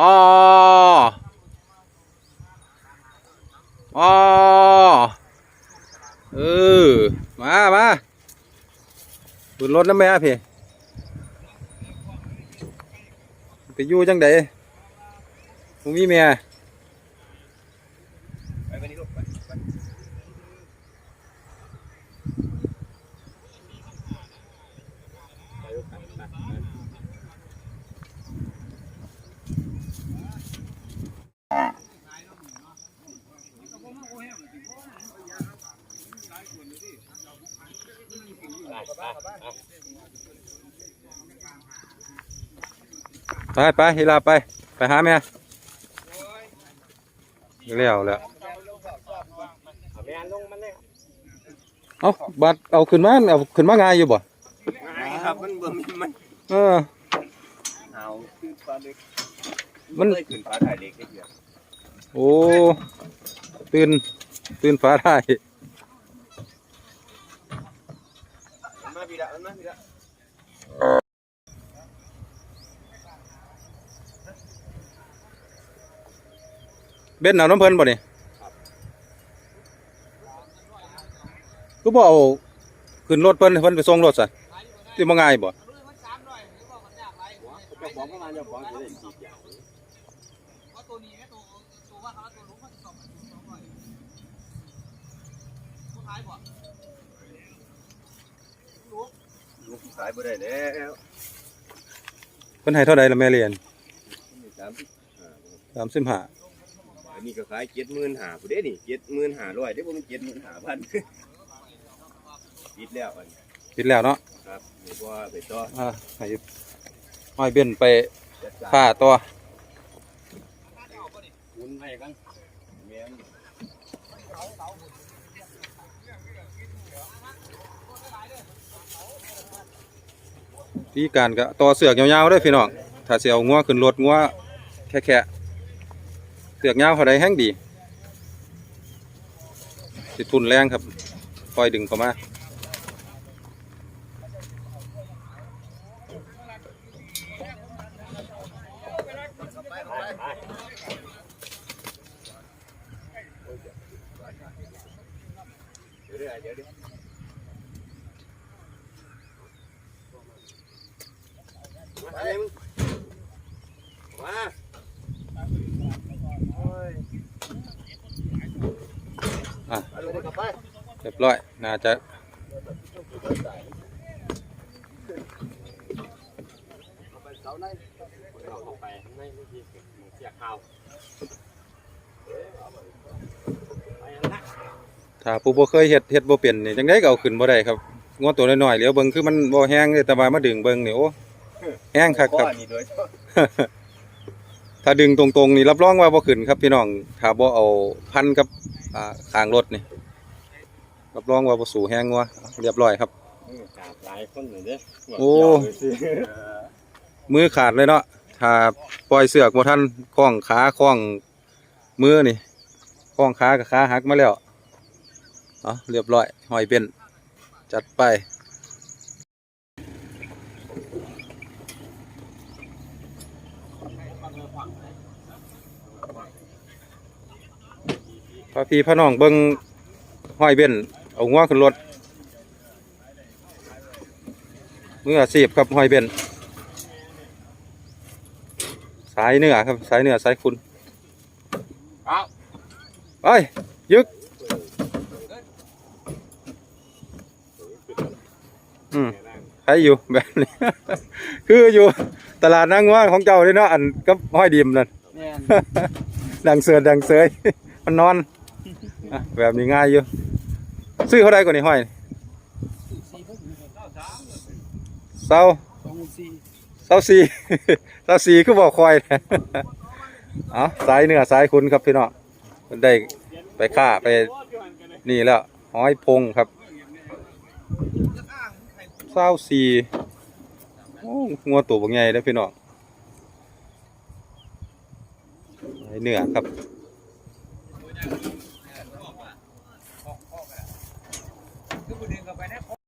อ๋ออ๋อเออ มามาบุญรถน้ำแม่พี่ไปอยู่จังไดมึงมีแม่ ไปไปนี่ลูกไปไป ไปไปเฮลาไป ไปหาแม่แล้วแล้วเอาแม่ลงมันเลยเอาบัตรเอาขึ้นมาเอาขึ้นมาง่ายอยู่บ่ครับมันบ่มีมันเออหาวคือปลาเล็กมันเคยขึ้นปลาถ่ายเล็กได้เดียวโอ้ตื่นตื่นฟ้าได้ มันมาพี่ละมันมาพี่ละ เบ็ดเอาน้ำเพลินบ่นี่ก็บ่เอาขึ้นรถเพิ่นเพิ่นไปส่งรถซะที่บ่ง่ายบ่ ลูกขายบ่ได้แล้วเพิ่นให้เท่าใดล่ะแม่เรียนสามสิบ35อันนี้ก็ขายเจ็ดหมื่นหาผู้เด้นี่เจ็ดหมื่นหาร้อยเด้บ่มันเจ็ดหมื่นหาพันปิดแล้วอันปิดแล้วเนาะครับนี่ก็ไปต่ออ่าให้ห้อยเบ็นไปจัดการค่าตัว หมุนให้กันแม่น วิธีการก็ต่อเสือกยาวๆเด้พี่น้องถ้าสิเอางัวขึ้นรถงัวแค่ๆเสือกยาวเท่าใดแห้งดีสิทุนแรงครับคอยดึงเข้ามาเดี๋ยวเดี๋ยว เดี๋ยวเลยมึงมาอะเอาลงกลับไปเรียบร้อย น่าจะเอาไปเสาในเอาเข้าไปในเมื่อกี้เสียข่าวไปแล้วนะถ้าผู้บ่เคยเฮ็ดเฮ็ดบ่เป็นนี่จังได้ก็เอาขึ้นบ่ได้ครับงวตัวน้อยๆเหลียวเบิ่งคือมันบ่แห้งเลยแต่ว่ามาดึงเบิ่งนี่โอ้ แห้งคักครับข้อนี่โดยเฉพาะถ้าดึงตรงๆนี่รับรองว่าบ่ขึ้นครับพี่น้องถ้าบ่เอาพันกับอ่าข้างรถนี่รับรองว่าบ่สู่แห้งงัวเรียบร้อยครับกราบหลายคนเลยเด้โอ้มือขาดเลยเนาะถ้าปล่อยเสือกบ่ทันคล้องขาคล้องมือนี่คล้องขากับขาหักมาแล้วเอาเรียบร้อยหอยเป็นจัดไป พาพี่พาน้องเบิ่งห้อยเบ็นเอางัวขึ้นรถมืออาชีพครับห้อยเบ็นสายเนื้อครับสายเนื้อสายคุณครับไปยึกอืมใครอยู่แบบนี้ คืออยู่ ตลาดนางงัวของเจ้าเลยเนาะอันกับห้อยดิมนั่น แม่น ดังเสือดังเสย มันนอนอะแบบนี้ง่ายอยู่ ซื้อเขาได้กว่านี้ห้อยเศร้า สองสี่เศร้าสี่เศร้าสี่คือบอกคอยเอาสายเนื้อสายคุณครับพี่น้องมันได้ไปฆ่าไปนี่แล้วห้อยพงครับเศร้าสี่ งัวตัวบางใหญ่แล้วพี่น้องสายเนื้อครับ